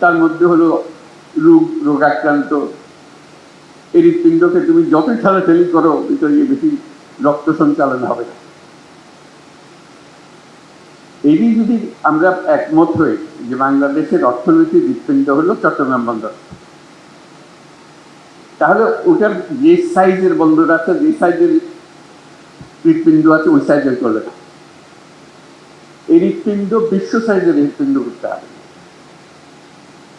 তার মধ্যে হলো রোগ, রোগাক্রান্ত। হৃৎপিণ্ডকে তুমি যতই ঠেলাঠেলি করো, ভিতরে বেশি রক্ত সঞ্চালন হবে। না এরই যদি আমরা একমত হই যে বাংলাদেশের অর্থনৈতিক হৃৎপিণ্ড হলো চট্টগ্রাম বন্দর, তাহলে ওটার যে সাইজের বন্দর আছে, যে সাইজের হৃৎপিণ্ড আছে, ওই সাইজের চলে এই হৃৎপিণ্ড বিশ্ব সাইজের হৃৎপিণ্ড করতে হবে।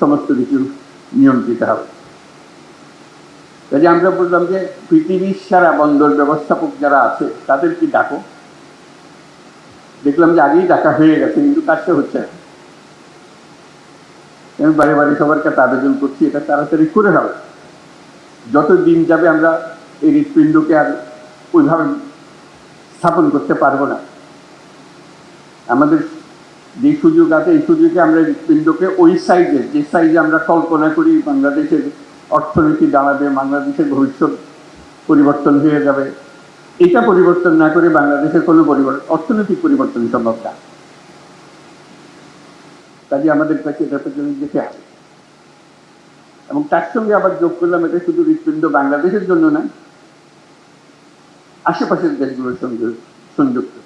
সমস্ত কিছু নিয়ন্ত্রিত হবে। কাজে আমরা বললাম যে পৃথিবীর সারা বন্দর ব্যবস্থাপক যারা আছে, তাদেরকে ডাকো। দেখলাম যে আগেই ডাকা হয়ে গেছে, কিন্তু কাজটা হচ্ছে আমি বারে বারে সবার কাছে আবেদন করছি, এটা তাড়াতাড়ি করে হবে। যত দিন যাবে আমরা এই হৃৎপিণ্ডকে আর ওইভাবে স্থাপন করতে পারব না। আমাদের যে সুযোগ আছে, এই সুযোগে আমরা হৃৎপিণ্ডকে ওই সাইজের যে সাইজে আমরা কল্পনা করি বাংলাদেশের অর্থনীতি দাঁড়াবে, বাংলাদেশের ভবিষ্যৎ পরিবর্তন হয়ে যাবে। এটা পরিবর্তন না করে বাংলাদেশের কোনো পরিবর্তন, অর্থনৈতিক পরিবর্তন সম্ভব না। কাজে আমাদের কাছে এটা পেছনে যেতে হবে। এবং তার সঙ্গে আবার যোগ করলাম, এটা শুধু হৃৎপিণ্ড বাংলাদেশের জন্য না, আশেপাশের দেশগুলোর সঙ্গে সংযুক্ত।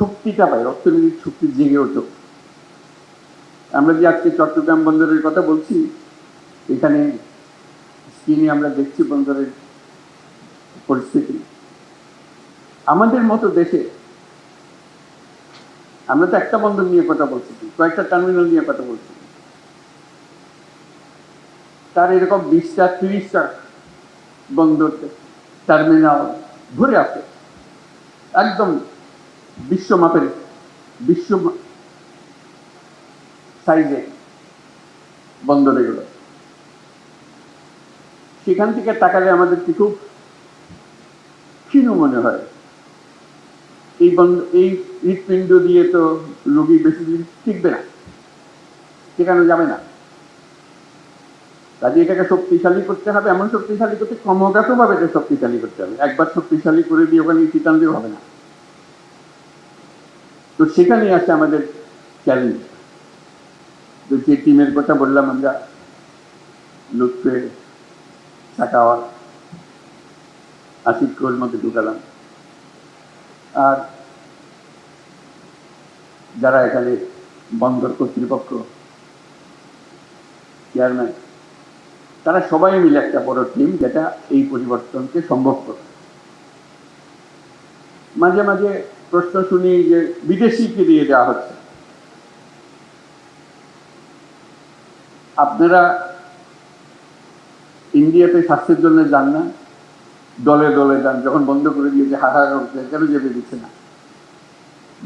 শক্তিটা পাই অর্থনৈতিক শক্তি জেগে ওঠো। আমরা যে আজকে চট্টগ্রাম বন্দরের কথা বলছি, এখানে স্ক্রিনে আমরা দেখছি বন্দরের পরিস্থিতি। আমাদের মতো দেশে আমরা তো একটা বন্দর নিয়ে কথা বলছি, কয়েকটা টার্মিনাল নিয়ে কথা বলছি। তার এরকম বিশটা, তিরিশটা বন্দর, টার্মিনাল ভরে আছে। একদম বিশ্ব মাপের বিশ্ব সাইজে বন্দর এগুলো সেখান থেকে তাকালে আমাদের কি খুব ক্ষীণ মনে হয়। এই বন্ধ, এই হৃৎপিণ্ড দিয়ে তো রোগী বেশি দিন টিকবে না সেখানে যাবে না। কাজে এটাকে শক্তিশালী করতে হবে, এমন শক্তিশালী করতে ক্রমাগতভাবে এটা শক্তিশালী করতে হবে। একবার শক্তিশালী করে দিয়ে ওখানে দিয়ে হবে না। তো সেখানেই আছে আমাদের চ্যালেঞ্জ তো যে টিমের কথা বললাম আমরা, লুৎফে সাকাওয়াত আসিফ কোর মধ্যে ঢুকালাম। আর যারা এখানে বন্দর কর্তৃপক্ষ চেয়ারম্যান তারা সবাই মিলে একটা বড় টিম যেটা এই পরিবর্তনকে সম্ভব করে মাঝে মাঝে প্রশ্ন শুনি যে বিদেশিকে দিয়ে দেওয়া হচ্ছে। আপনারা ইন্ডিয়াতে স্বাস্থ্যের জন্য যান না, দলে দলে যান, যখন বন্ধ করে দিয়েছে হাহাকার করছে, কেন যেতে দিচ্ছে না?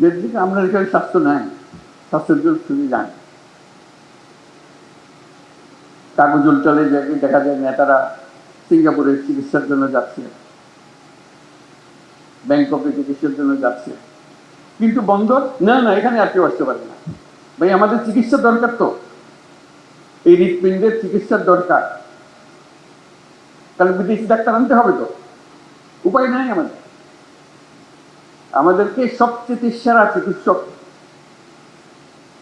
যে দিকে আমরা এখানে স্বাস্থ্য নাই, স্বাস্থ্যের জন্য শুধু যান। কাগজ উল্টালে দেখা যায় নেতারা সিঙ্গাপুরে চিকিৎসার জন্য যাচ্ছে। ব্যাংককে চিকিৎসার জন্য যাচ্ছে? কিন্তু বন্দর? না না, এখানে আর কেউ আসতে পারে না। ভাই, আমাদের চিকিৎসা দরকার তো। এই হৃৎপিণ্ডের চিকিৎসার দরকার। তাহলে বিদেশি ডাক্তার আনতে হবে তো। উপায় নাই আমাদের। আমাদেরকে সবচেয়ে সেরা চিকিৎসক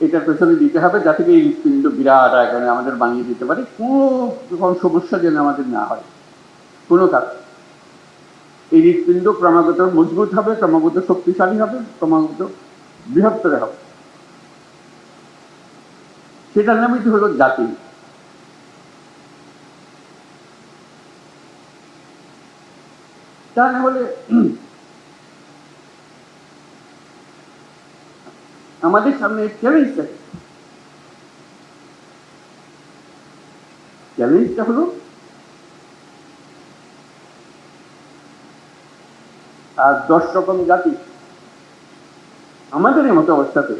এটার পেছনে দিতে হবে, যাতে এই হৃৎপিণ্ড বিরাট আকারে আমাদের বানিয়ে দিতে পারে। কোনো সমস্যা যেন আমাদের না হয়। কোনো কাজ এই হৃৎপিণ্ড ক্রমাগত মজবুত হবে, ক্রমাগত শক্তিশালী হবে, ক্রমাগত বৃহত্তর হবে। সেটার নামই তো হলো জাতি। তা না হলে আমাদের সামনে চ্যালেঞ্জ থাকে চ্যালেঞ্জটা হলো দশ রকম জাতি আমাদের মতো অবস্থাতে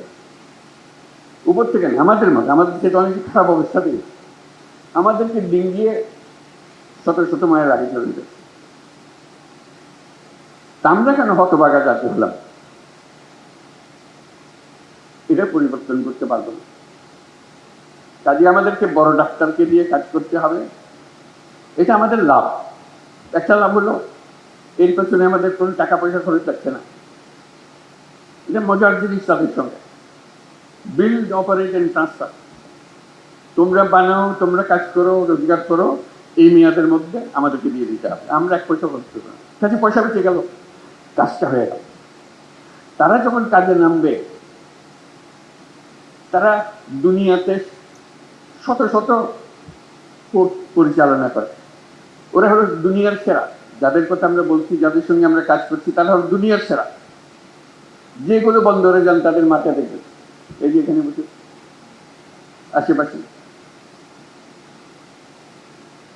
উপর থেকে আমাদের মতো, আমাদের থেকে অনেক খারাপ অবস্থাতে আমাদেরকে ডিঙ্গিয়ে শত শত মায়ের আগে চলে যাচ্ছে আমরা কেন হতবাগা জাতি হলাম? এটা পরিবর্তন করতে পারব না। কাজে আমাদেরকে বড় ডাক্তারকে দিয়ে কাজ করতে হবে। এটা আমাদের লাভ। একটা লাভ হলো এর পেছনে আমাদের কোনো টাকা পয়সা খরচ লাগছে না। এটা মজার জিনিস তাদের সঙ্গে। বিল্ড অপারেট অ্যান্ড ট্রান্সফার তোমরা বানাও, তোমরা কাজ করো, রোজগার করো, এই মেয়াদের মধ্যে আমাদেরকে দিয়ে দিতে হবে। আমরা এক পয়সা খরচ করব কাজে পয়সা বেঁচে গেল, কাজটা হয়ে গেল। তারা যখন কাজে নামবে, তারা দুনিয়াতে শত শত পরিচালনা করে। ওরা হলো দুনিয়ার সেরা। যাদের কথা আমরা বলছি, যাদের সঙ্গে আমরা কাজ করছি, তারা হলো দুনিয়ার সেরা। যে কোনো বন্দরে যান, তাদের মাথা দেখবে। এই যে এখানে বসে। আশেপাশে।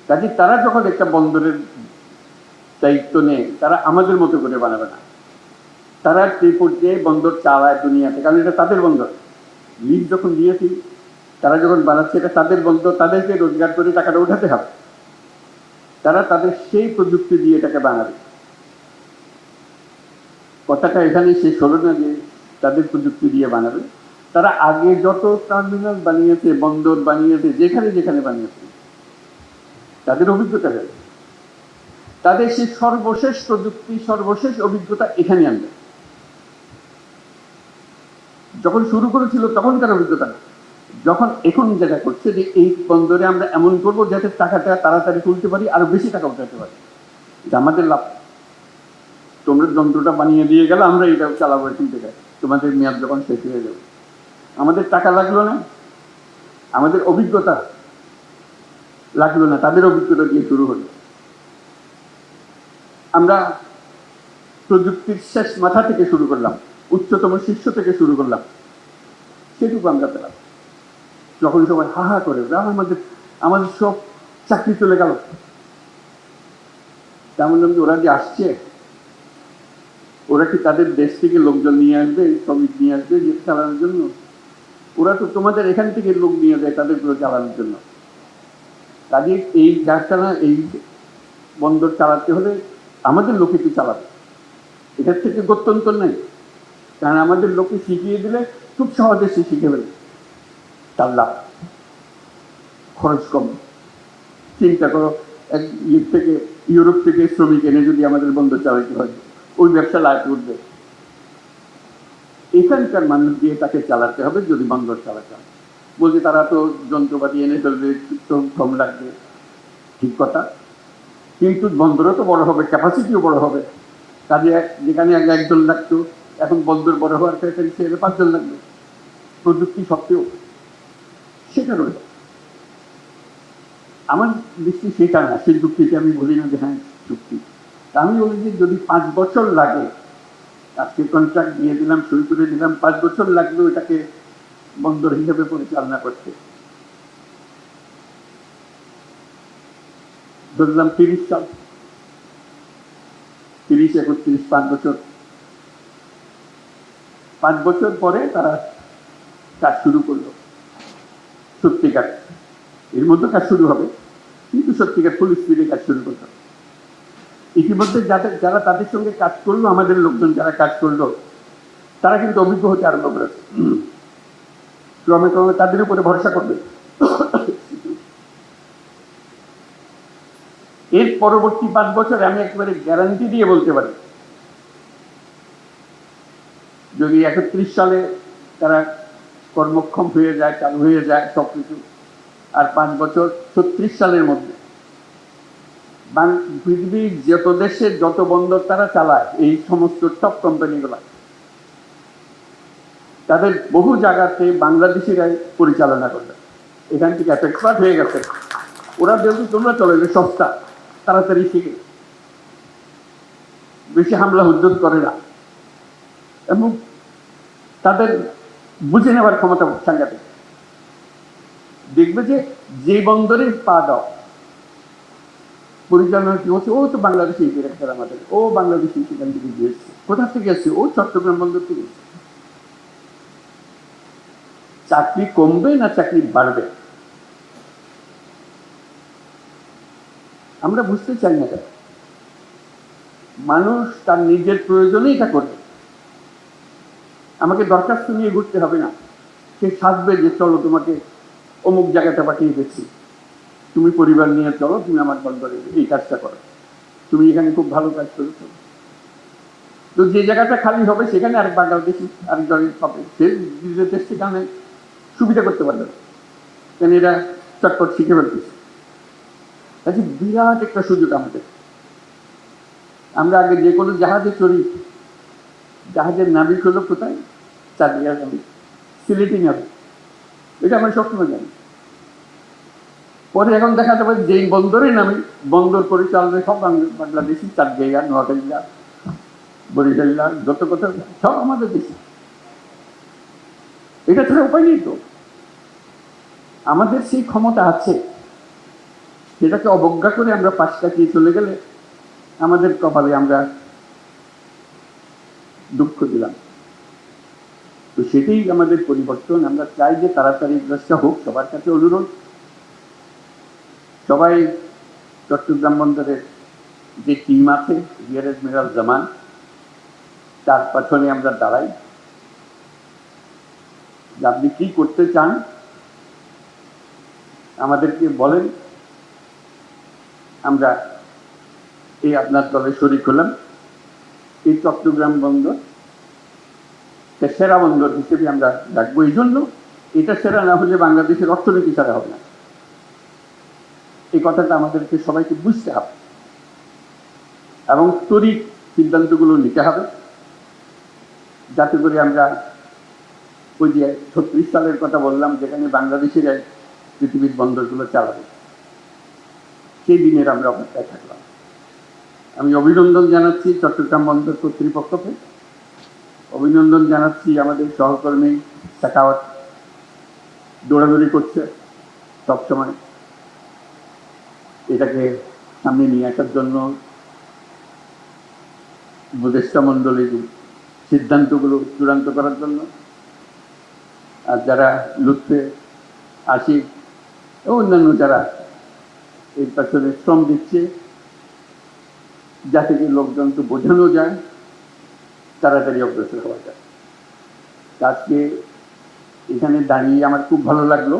কাজে তারা যখন একটা বন্দরের দায়িত্ব নেয়, তারা আমাদের মতো করে বানাবে না। তারা সেই পর্যায়ে বন্দর চালায় দুনিয়াতে, কারণ এটা তাদের বন্দর। লিজ যখন দিয়েছি, তারা যখন বানাচ্ছে, এটা তাদের বন্দর, তাদেরকে রোজগার করে টাকাটা উঠাতে হবে। তারা তাদের সেই প্রযুক্তি দিয়ে এটাকে বানাবে। কথাটা এখানে শেষ হলো না যে তাদের প্রযুক্তি দিয়ে বানাবে। তারা আগে যত টার্মিনাল বানিয়েছে, বন্দর বানিয়েছে, যেখানে যেখানে বানিয়েছে, তাদের অভিজ্ঞতা হয়েছে তাদের সেই সর্বশেষ প্রযুক্তি, সর্বশেষ অভিজ্ঞতা এখানে আনবে। যখন শুরু করেছিল তখন তার অভিজ্ঞতা না। যখন এখন যেটা করছে যে এই বন্দরে আমরা এমন করব যাতে টাকাটা তাড়াতাড়ি তুলতে পারি, আরও বেশি টাকা উঠাতে পারি। এটা আমাদের লাভ। তোমরা যন্ত্রটা বানিয়ে দিয়ে গেলে আমরা এটা চালাবো এখান থেকে। তোমাদের মেয়াদ যখন শেষ হয়ে যাবে। আমাদের টাকা লাগল না। আমাদের অভিজ্ঞতা লাগল না। তাদের অভিজ্ঞতা দিয়ে শুরু হলো। আমরা প্রযুক্তির শেষ মাথা থেকে শুরু করলাম। উচ্চতম শীর্ষ থেকে শুরু করলাম। সেটুকু আমরা পেলাম। যখন সবাই হা হা করে "আহ, আমাদের আমাদের সব চাকরি চলে গেল। তেমন আমি ওরা যে আসছে ওরা কি তাদের দেশ থেকে লোকজন নিয়ে আসবে শ্রমিক নিয়ে আসবে যে চালানোর জন্য? ওরা তো তোমাদের এখান থেকে লোক নিয়ে যায় তাদেরগুলো চালানোর জন্য। কাজে এই কারখানা এই বন্দর চালাতে হলে আমাদের লোকে তো চালাবে। এটার থেকে গত্যন্তর নেই। কারণ আমাদের লোকে শিখিয়ে দিলে খুব সহজে সে শিখে ফেলে তার লাভ খরচ কম। চিন্তা করো, এক ইয়ে থেকে, ইউরোপ থেকে শ্রমিক এনে যদি আমাদের বন্দর চালাইতে হয়, ওই ব্যবসা লাভ উঠবে এখানকার মানুষ দিয়ে তাকে চালাতে হবে যদি বন্দর চালাতে হয়। বলছে, তারা তো যন্ত্রপাতি এনে ফেলবে, তো কম লাগবে। ঠিক কথা। কিন্তু বন্দরও তো বড় হবে ক্যাপাসিটিও বড় হবে। কাজে এক- যেখানে আগে একজন লাগতো, এখন বন্দর বড় হওয়ার ক্ষেত্রে পাঁচজন লাগবে। প্রযুক্তি সত্ত্বেও। সেটা রয়েছে আমার দৃষ্টি সেটা না সেই চুক্তিতে আমি বলি না যে হ্যাঁ চুক্তি আমি বলি যে যদি পাঁচ বছর লাগে, আজকে কন্ট্রাক্ট দিয়ে দিলাম সই করে দিলাম, পাঁচ বছর লাগল এটাকে বন্দর হিসেবে পরিচালনা করতে। ধরলাম তিরিশ সাল। তিরিশ, একত্রিশ, পাঁচ বছর। পাঁচ বছর পরে তারা কাজ শুরু করল। সত্যিকার। এর মধ্যে কাজ শুরু হবে, কিন্তু সত্যিকার ফুল স্পিডে কাজ শুরু করতে হবে। ইতিমধ্যে যাদের যারা তাদের সঙ্গে কাজ করল, আমাদের লোকজন যারা কাজ করল, তারা কিন্তু অভিজ্ঞ হতে আরম্ভ করেছে। ক্রমে ক্রমে তাদের উপরে ভরসা করবে। এর পরবর্তী পাঁচ বছর আমি একেবারে গ্যারান্টি দিয়ে বলতে পারি, যদি একত্রিশ সালে তারা কর্মক্ষম হয়ে যায়, চালু হয়ে যায় সবকিছু। আর পাঁচ বছর ছত্রিশ সালের মধ্যে। পৃথিবীর যত দেশের যত বন্দর তারা চালায়, এই সমস্ত টপ কোম্পানিগুলা তাদের বহু জায়গাতে বাংলাদেশিরাই পরিচালনা করবে এখান থেকে এক্সপার্ট হয়ে গেছে। ওরা যেহেতু তোমরা চলে যে সস্তা, তাড়াতাড়ি শিখে। বেশি হামলা উদ্যোগ করে না। এবং তাদের বুঝে নেওয়ার ক্ষমতা সাংঘাতিক দেখবে যে যে বন্দরে পা দাও পরিচালনা কি হচ্ছে ও তো বাংলাদেশি ডিরেক্টর আমাদের, ও বাংলাদেশি সেখান থেকে গিয়েছে কোথা থেকে এসছে? ও চট্টগ্রাম বন্দর থেকে এসছে। চাকরি কমবে না চাকরি বাড়বে? আমরা বুঝতে চাই না মানুষ তার নিজের প্রয়োজনেই এটা করবে। আমাকে দরখাস্ত নিয়ে ঘুরতে হবে না। সে সাজবে যে, চলো তোমাকে অমুক জায়গাটা পাঠিয়ে দিচ্ছি। তুমি পরিবার নিয়ে চলো, তুমি আমার বন্দরে এই কাজটা করো। তুমি এখানে খুব ভালো কাজ করেছ। তো যে জায়গাটা খালি হবে, সেখানে আরেক বাংলাদেশি আরেকজনের হবে। সে নিজের দেশ সেখানে সুবিধা করতে পারবে। কেন এরা চটপট শিখে ফেলতেছে কাজে বিরাট একটা সুযোগ আমাদের। আমরা আগে যে কোনো জাহাজে চড়ি জাহাজের নাবিক হলো কোথায়? চাঁদিয়া নাবিক। সিলেটি নাবিক এটা আমরা সবসময় জানি। পরে এখন দেখা যাবে যেই বন্দরে নামি বন্দর পরিচালনায় সব বাংলা- বাংলাদেশি চার জায়গা নোয়াখালীরা বরিশাল্লা যত কথা সব আমাদের দেশে। এটা ছাড়া উপায় নেই তো। আমাদের সেই ক্ষমতা আছে। সেটাকে অবজ্ঞা করে আমরা পাশ কাটিয়ে চলে গেলে আমাদের কপালে আমরা দুঃখ দিলাম। তো সেটাই আমাদের পরিবর্তন। আমরা চাই যে তাড়াতাড়ি কাজটা হোক, সবার কাছে অনুরোধ। সবাই চট্টগ্রাম বন্দরের যে টিম আছে রিয়ার এডমিরাল জামান, তার পেছনে আমরা দাঁড়াই। আপনি কি করতে চান, আমাদেরকে বলেন। আমরা এই আপনার দলে শরিক হলাম। এই চট্টগ্রাম বন্দর সেরা বন্দর হিসেবে আমরা ডাকবো এই জন্য এটা সেরা না হলে বাংলাদেশের অর্থনীতি সেরা হবে না। এই কথাটা আমাদেরকে সবাইকে বুঝতে হবে। এবং তরিক সিদ্ধান্তগুলো নিতে হবে। যাতে করে আমরা ওই যে ছত্রিশ সালের কথা বললাম, যেখানে বাংলাদেশিরাই পৃথিবীর বন্দরগুলো চালাবে। সেই দিনের আমরা অপেক্ষায় থাকলাম। আমি অভিনন্দন জানাচ্ছি চট্টগ্রাম বন্দর কর্তৃপক্ষকে। অভিনন্দন জানাচ্ছি আমাদের সহকর্মী শেখাওয়াত। দৌড়াদৌড়ি করছে সবসময়। এটাকে সামনে নিয়ে আসার জন্য উপদেষ্টা মণ্ডলীর সিদ্ধান্তগুলো চূড়ান্ত করার জন্য। আর যারা লুৎফে আশিক ও অন্যান্য যারা এর পেছনে শ্রম দিচ্ছে যাতে করে লোকজনকে বোঝানো যায়, তাড়াতাড়ি অগ্রসর হওয়া যায়। আজকে এখানে দাঁড়িয়ে আমার খুব ভালো লাগল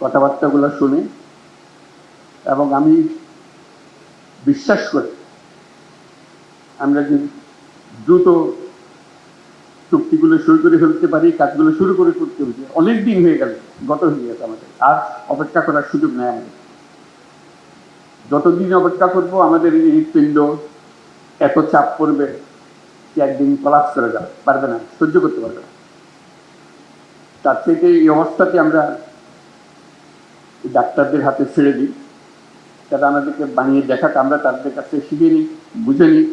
কথাবার্তাগুলো শুনে এবং আমি বিশ্বাস করি আমরা যদি দ্রুত চুক্তিগুলো শুরু করে ফেলতে পারি, কাজগুলো শুরু করে করতে হচ্ছে অনেক দিন হয়ে গেল, গত হয়ে গেছে আমাদের। আর অপেক্ষা করার সুযোগ নেই আমাদের। যতদিন অপেক্ষা করব, আমাদের এই হৃৎপিণ্ড এত চাপ পড়বে যে একদিন কলাপস করে যাবে, পারবে না, সহ্য করতে পারবে না। তার থেকে এই অবস্থাতে আমরা ডাক্তারদের হাতে ছেড়ে দিই তারা আমাদেরকে বানিয়ে দেখাক, আমরা তাদের কাছে শিখে নিই, বুঝে নিই।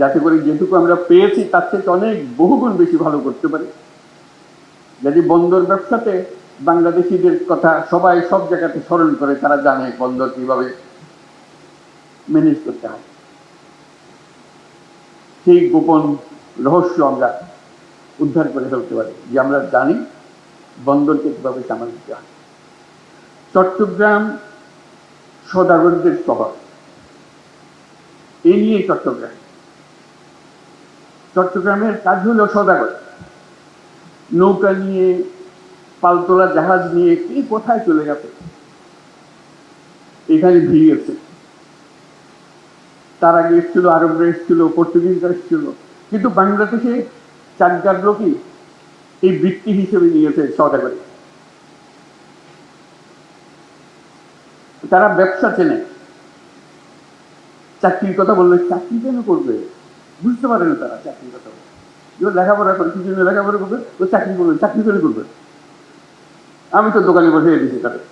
যাতে করে যেটুকু আমরা পেয়েছি, তার থেকে অনেক বহুগুণ বেশি ভালো করতে পারি। যদি বন্দর ব্যবসাতে বাংলাদেশিদের কথা সবাই সব জায়গাতে স্মরণ করে, তারা জানে বন্দর কীভাবে ম্যানেজ করতে হয়। সেই গোপন রহস্য আমরা উদ্ধার করে ফেলতে পারি, যে আমরা জানি বন্দরকে কীভাবে সামাল দিতে হয়। চট্টগ্রাম সদাগরদের শহর এই নিয়ে চট্টগ্রাম। চট্টগ্রামের কাজ হলো সদাগর। নৌকা নিয়ে পালতোলা জাহাজ নিয়ে কে কোথায় চলে গেছে? এখানে ভিড় ভিড়িয়েছে তার আগে এসেছিল, আরবরা এসেছিল, পর্তুগিজরা এসেছিল। কিন্তু বাংলাদেশে চারজার লোকই এই বৃত্তি হিসেবে নিয়েছে সদাগরে তারা ব্যবসা চেনে। চাকরির কথা বললে চাকরি কেন করবে? বুঝতে পারে না তারা চাকরির কথা। লেখাপড়া করে কিছু লেখাপড়া করবে, ও চাকরি করবে, চাকরি করে করবে। আমি তো দোকানে বসে দিয়েছি তাদের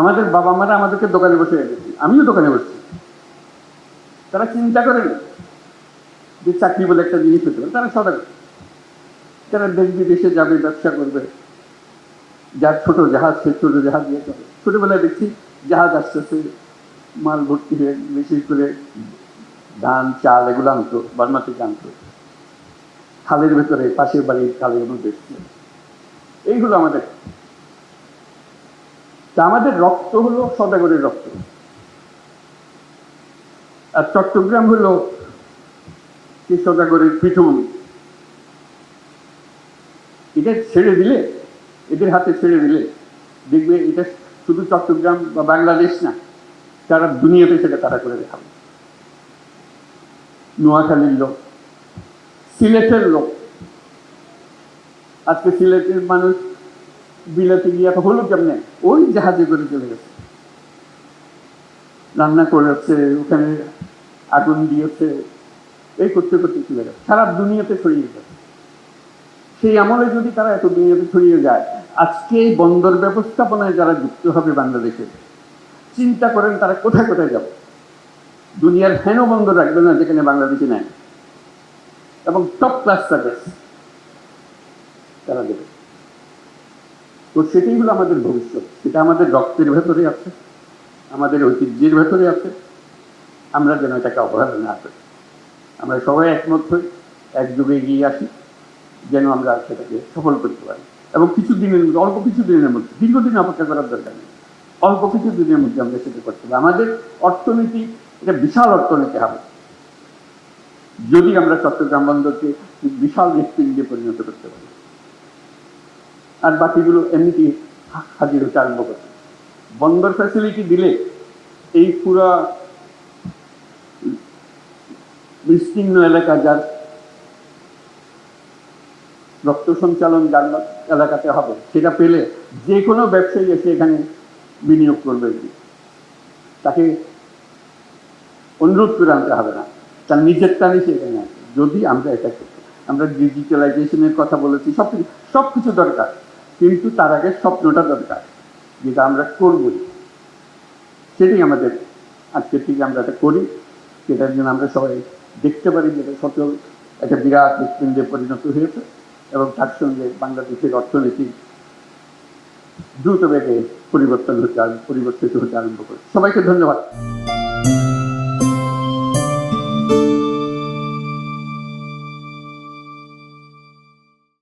আমাদের বাবা মারা আমাদেরকে দোকানে বসে রেখেছি। আমিও দোকানে বসছি। তারা চিন্তা করে যে চাকরি বলে একটা জিনিস হতে পারে, তারা সদাগ তারা দেশ বিদেশে যাবে, ব্যবসা করবে। যার ছোট জাহাজ, সে ছোট জাহাজ দিয়ে চলে। ছোটবেলায় দেখছি জাহাজ আসতেছে মাল ভর্তি হয়ে বিশেষ করে ধান, চাল এগুলো আনতো বার্মা থেকে আনতো। খালের ভেতরে, পাশের বাড়ির খালের মধ্যে। এসেছিল। এইগুলো আমাদের। তা আমাদের রক্ত হলো সদাগরের রক্ত। আর চট্টগ্রাম হলো সদাগরের পৃথভূমি এটা ছেড়ে দিলে, এদের হাতে ছেড়ে দিলে দেখবে এটা শুধু চট্টগ্রাম বা বাংলাদেশ না, সারা দুনিয়াতে সেটা তারা করে দেখাবে। নোয়াখালীর লোক, সিলেটের লোক আজকে সিলেটের মানুষ বিলাতে গিয়ে এত হলো কেমনে? ওই জাহাজে করে চলে গেছে। রান্না করেছে, ওখানে আগুন দিয়েছে, এই করতে করতে চলে গেছে। সারা দুনিয়াতে ছড়িয়ে গেছে। সেই আমলে যদি তারা এত দুনিয়াতে ছড়িয়ে যায়, আজকে এই বন্দর ব্যবস্থাপনায় যারা যুক্ত হবে বাংলাদেশে, চিন্তা করেন তারা কোথায় কোথায় যাবে। দুনিয়ার হেন বন্দর রাখবে না যেখানে বাংলাদেশে নেয় এবং টপ ক্লাস সার্ভিস তারা দেবে। তো সেটাই হলো আমাদের ভবিষ্যৎ। সেটা আমাদের রক্তের ভেতরে আছে, আমাদের ঐতিহ্যের ভেতরে আছে। আমরা যেন এটাকে অবহেলা না করি। আমরা সবাই একমত হই, একযোগে এগিয়ে আসি, যেন আমরা সেটাকে সফল করতে পারি। এবং কিছু দিনের মধ্যে, অল্প কিছু দিনের মধ্যে, দীর্ঘদিন অপেক্ষা করার দরকার নেই। অল্প কিছু দিনের মধ্যে আমরা সেটা করতে পারি। আমাদের অর্থনীতি, এটা বিশাল অর্থনীতি হবে। যদি আমরা চট্টগ্রাম বন্দরকে বিশাল হৃৎপিণ্ডে পরিণত করতে পারি। আর বাকিগুলো এমনিতেই হাজির হতে আরম্ভ করছে। বন্দর ফ্যাসিলিটি দিলে এই পুরা বিস্তীর্ণ এলাকা যার রক্ত সঞ্চালন যার এলাকাতে হবে, সেটা পেলে যে কোনো ব্যবসায়ী এসে এখানে বিনিয়োগ করবে। তাকে অনুরোধ করে আনতে হবে না। তার নিজের টানে সে এখানে আসবে। যদি আমরা এটা আমরা ডিজিটালাইজেশনের কথা বলেছি সব কিছু সব কিছু দরকার। কিন্তু তার আগে স্বপ্নটা দরকার, যেটা আমরা করবই। সেটাই আমাদের আজকে থেকে আমরা এটা করি। সেটার জন্য আমরা সবাই দেখতে পারি যেটা সত্ত্বেও একটা বিরাট হৃৎপিণ্ডে পরিণত হয়েছে এবং তার সঙ্গে বাংলাদেশের অর্থনীতি দ্রুত বেগে পরিবর্তন হতে পরিবর্তিত হতে আরম্ভ করে সবাইকে ধন্যবাদ।